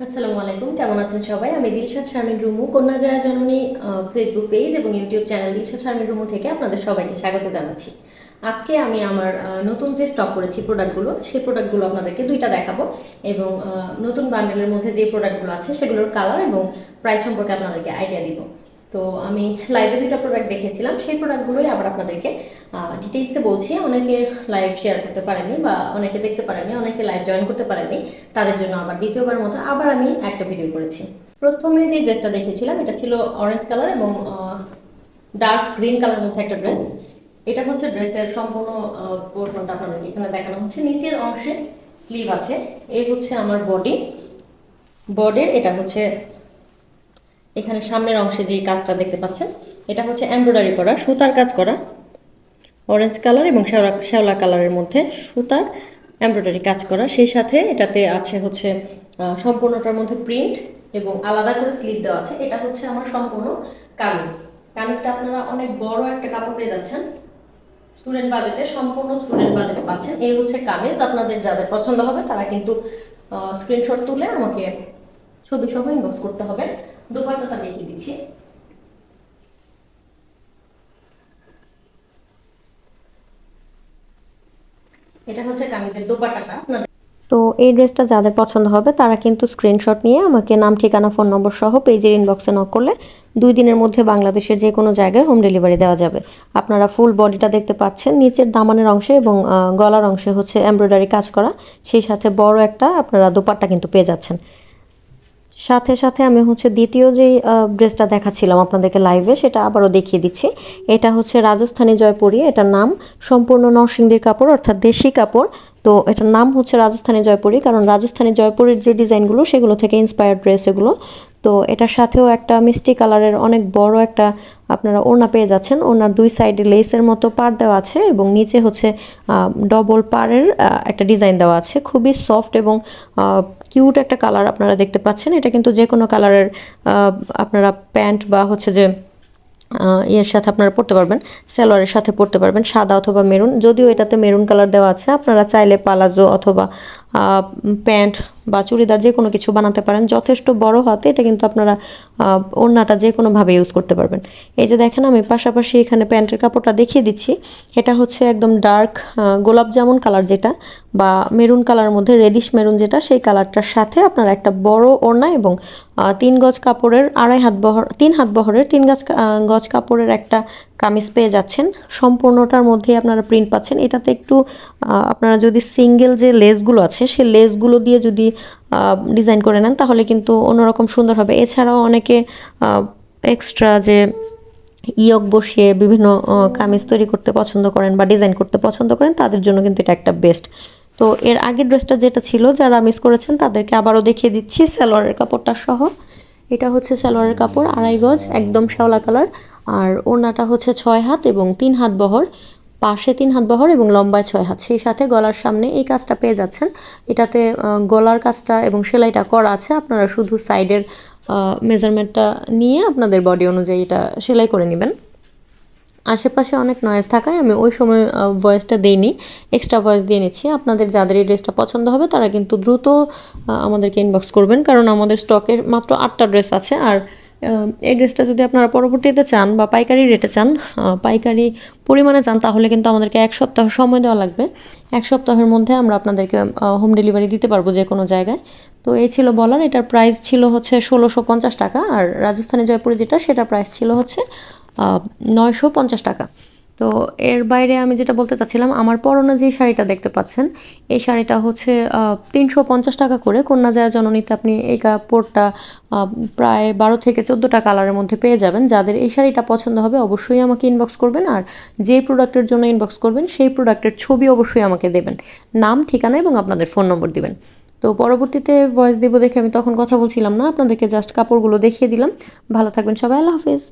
আসসালামু আলাইকুম, কেমন আছেন সবাই? আমি দিলশাদ শারমিন রুমু, কন্যা জয়া জননী ফেসবুক পেজ এবং ইউটিউব চ্যানেল দিলশাদ শারমিন রুমু থেকে আপনাদের সবাইকে স্বাগত জানাচ্ছি। আজকে আমি আমার নতুন যে স্টক করেছি প্রোডাক্টগুলো সেই প্রোডাক্টগুলো আপনাদেরকে দুইটা দেখাবো এবং নতুন বান্ডেলের মধ্যে যে প্রোডাক্টগুলো আছে সেগুলোর কালার এবং প্রাইস সম্পর্কে আপনাদেরকে আইডিয়া দিব। তো আমি লাইভে দুইটা প্রোডাক্ট দেখেছিলাম, সেই প্রোডাক্টগুলোই আবার আপনাদেরকে ডিটেলসে বলছি। অনেকে লাইভ শেয়ার করতে পারেনি বা অনেকে দেখতে পারেনি অনেকে লাইভ জয়েন করতে পারেনি তাদের জন্য আবার দ্বিতীয়বার মতো আবার আমি একটা ভিডিও করেছি। প্রথমে যে ড্রেসটা দেখেছিলাম, এটা ছিল অরেঞ্জ কালার এবং ডার্ক গ্রিন কালার মধ্যে একটা ড্রেস এটা হচ্ছে ড্রেসের সম্পূর্ণ পোর্শনটা আপনাদেরকে এখানে দেখানো হচ্ছে। নিচের অংশে স্লিভ আছে। এই হচ্ছে আমার বডি বডির এটা হচ্ছে এখানে সামনের অংশে যে কাজটা দেখতে পাচ্ছেন, এটা হচ্ছে এমব্রয়ডারি করা, সুতার কাজ করা অরেঞ্জ কালার এবং শ্যাওলা শ্যাওলা কালারের মধ্যে সুতার এমব্রয়ডারি কাজ করা। সেই সাথে এটাতে আছে হচ্ছে সম্পূর্ণটার মধ্যে প্রিন্ট এবং আলাদা করে স্লিপ দেওয়া আছে। এটা হচ্ছে আমার সম্পূর্ণ কামিজ। কামিজটা আপনারা অনেক বড় একটা কাপড় পেয়ে যাচ্ছেন। স্টুডেন্ট বাজেটে সম্পূর্ণ স্টুডেন্ট বাজেটে পাচ্ছেন। এই হচ্ছে কামিজ। আপনাদের যাদের পছন্দ হবে, তারা কিন্তু স্ক্রিনশট তুলে আমাকে ছবি সহ ইনবক্স করতে হবে। দোপাট্টাটা দেখিয়ে দিচ্ছি। এটা হচ্ছে কামিজের দোপাট্টাটা। আপনাদের তো এই ড্রেসটা যাদের পছন্দ হবে, তারা কিন্তু স্ক্রিনশট নিয়ে আমাকে নাম, ঠিকানা ফোন নম্বর সহ পেজের ইনবক্সে নক করলে দুই দিনের মধ্যে বাংলাদেশের যে কোনো জায়গায় হোম ডেলিভারি দেওয়া যাবে। আপনারা ফুল বডিটা দেখতে পাচ্ছেন, নিচের দামানের অংশে এবং গলার অংশে হচ্ছে এমব্রয়ডারি কাজ করা। সেই সাথে বড় একটা আপনারা দোপাট্টা কিন্তু পেয়ে যাচ্ছেন। সাথে সাথে আমি হচ্ছে দ্বিতীয় যেই ড্রেসটা দেখাচ্ছিলাম আপনাদেরকে লাইভে সেটা আবারও দেখিয়ে দিচ্ছি। এটা হচ্ছে রাজস্থানী জয়পুরি, এটার নাম সম্পূর্ণ নরসিংদীর কাপড়, অর্থাৎ দেশি কাপড়। তো এটার নাম হচ্ছে রাজস্থানী জয়পুরি, কারণ রাজস্থানী জয়পুরের যে ডিজাইনগুলো, সেগুলো থেকে ইন্সপায়ার্ড ড্রেস এগুলো। তো এটার সাথেও একটা মিষ্টি কালারের অনেক বড় একটা, আপনারা ওড়না পেয়ে যাচ্ছেন। ওনার দুই সাইডে লেসের মতো পার দেওয়া আছে এবং নিচে হচ্ছে ডবল পাড়ের একটা ডিজাইন দেওয়া আছে। খুবই সফট এবং কিউট একটা কালার আপনারা দেখতে পাচ্ছেন। এটা কিন্তু যে কোনো কালারের আপনারা প্যান্ট বা হচ্ছে যে ইয়ের সাথে আপনারা পরতে পারবেন সালোয়ারের সাথে পরতে পারবেন, সাদা অথবা মেরুন যদিও এটাতে মেরুন কালার দেওয়া আছে, আপনারা চাইলে পালাজো অথবা প্যান্ট বা চুড়িদার যে কোনো কিছু বানাতে পারেন, যথেষ্ট বড় হাতে এটা কিন্তু আপনারা ওড়নাটা যে কোনোভাবে ইউজ করতে পারবেন। এই যে দেখেন আমি পাশাপাশি এখানে প্যান্টের কাপড়টা দেখিয়ে দিচ্ছি। এটা হচ্ছে একদম ডার্ক গোলাপ জামুন কালার যেটা বা মেরুন কালার মধ্যে রেডিশ মেরুন যেটা, সেই কালারটার সাথে আপনারা একটা বড় ওড়না এবং তিন গজ কাপড়ের আড়াই হাত বহর, তিন হাত বহরের তিন কা- গজ কাপড়ের একটা কামিজ পেয়ে যাচ্ছেন। সম্পূর্ণটার মধ্যে আপনারা প্রিন্ট পাচ্ছেন। এটাতে একটু আপনারা যদি সিঙ্গেল যে লেসগুলো আছে, সেই লেসগুলো দিয়ে যদি ডিজাইন করে নেন, তাহলে কিন্তু অন্যরকম সুন্দর হবে। এছাড়াও অনেকে এক্সট্রা যে ইয়ক বসিয়ে বিভিন্ন কামিজ তৈরি করতে পছন্দ করেন বা ডিজাইন করতে পছন্দ করেন, তাদের জন্য কিন্তু এটা একটা বেস্ট তো এর আগের ড্রেসটা যেটা ছিল, যারা মিস করেছেন, তাদেরকে আবারও দেখিয়ে দিচ্ছি সালোয়ারের কাপড়টা সহ। এটা হচ্ছে সালোয়ারের কাপড়, আড়াই গজ, একদম শ্যাওলা কালার আর ওড়নাটা হচ্ছে ছয় হাত এবং তিন হাত বহর। পাশে তিন হাত বহর এবং লম্বায় ছয় হাত। সেই সাথে গলার সামনে এই কাজটা পেয়ে যাচ্ছেন। এটাতে গলার কাজটা এবং সেলাইটা করা আছে। আপনারা শুধু সাইডের মেজারমেন্টটা নিয়ে আপনাদের বডি অনুযায়ী এটা সেলাই করে নেবেন। আশেপাশে অনেক নয়েজ থাকায় আমি ওই সময় ভয়েসটা দিইনি। এক্সট্রা ভয়েস দিয়ে নিচ্ছি। আপনাদের যাদের এই ড্রেসটা পছন্দ হবে, তারা কিন্তু দ্রুত আমাদেরকে ইনবক্স করবেন। কারণ আমাদের স্টকে মাত্র আটটা ড্রেস আছে। আর এই ড্রেসটা যদি আপনারা পরবর্তীতে চান বা পাইকারি রেটে চান পাইকারি পরিমাণে চান, তাহলে কিন্তু আমাদেরকে এক সপ্তাহ সময় দেওয়া লাগবে। এক সপ্তাহের মধ্যে আমরা আপনাদেরকে হোম ডেলিভারি দিতে পারব যে কোনো জায়গায়। তো এই ছিল বলার, এটার প্রাইস ছিল হচ্ছে ষোলোশো পঞ্চাশ টাকা, আর রাজস্থানে জয়পুরে যেটা, সেটা প্রাইস ছিল হচ্ছে নয়শো পঞ্চাশ টাকা। তো এর বাইরে আমি যেটা বলতে চাচ্ছিলাম, আমার পরনে যে শাড়িটা দেখতে পাচ্ছেন, এই শাড়িটা হচ্ছে তিনশো পঞ্চাশ টাকা করে। কন্যা যায় জননীতে আপনি এই কাপড়টা প্রায় বারো থেকে চোদ্দোটা কালারের মধ্যে পেয়ে যাবেন। যাদের এই শাড়িটা পছন্দ হবে, অবশ্যই আমাকে ইনবক্স করবেন। আর যে প্রোডাক্টের জন্য ইনবক্স করবেন, সেই প্রোডাক্টের ছবি অবশ্যই আমাকে দেবেন। নাম, ঠিকানা এবং আপনাদের ফোন নম্বর দিবেন। তো পরবর্তীতে ভয়েস দেবো দেখে আমি তখন কথা বলছিলাম না, আপনাদেরকে জাস্ট কাপড়গুলো দেখিয়ে দিলাম। ভালো থাকবেন সবাই, আল্লাহ হাফেজ।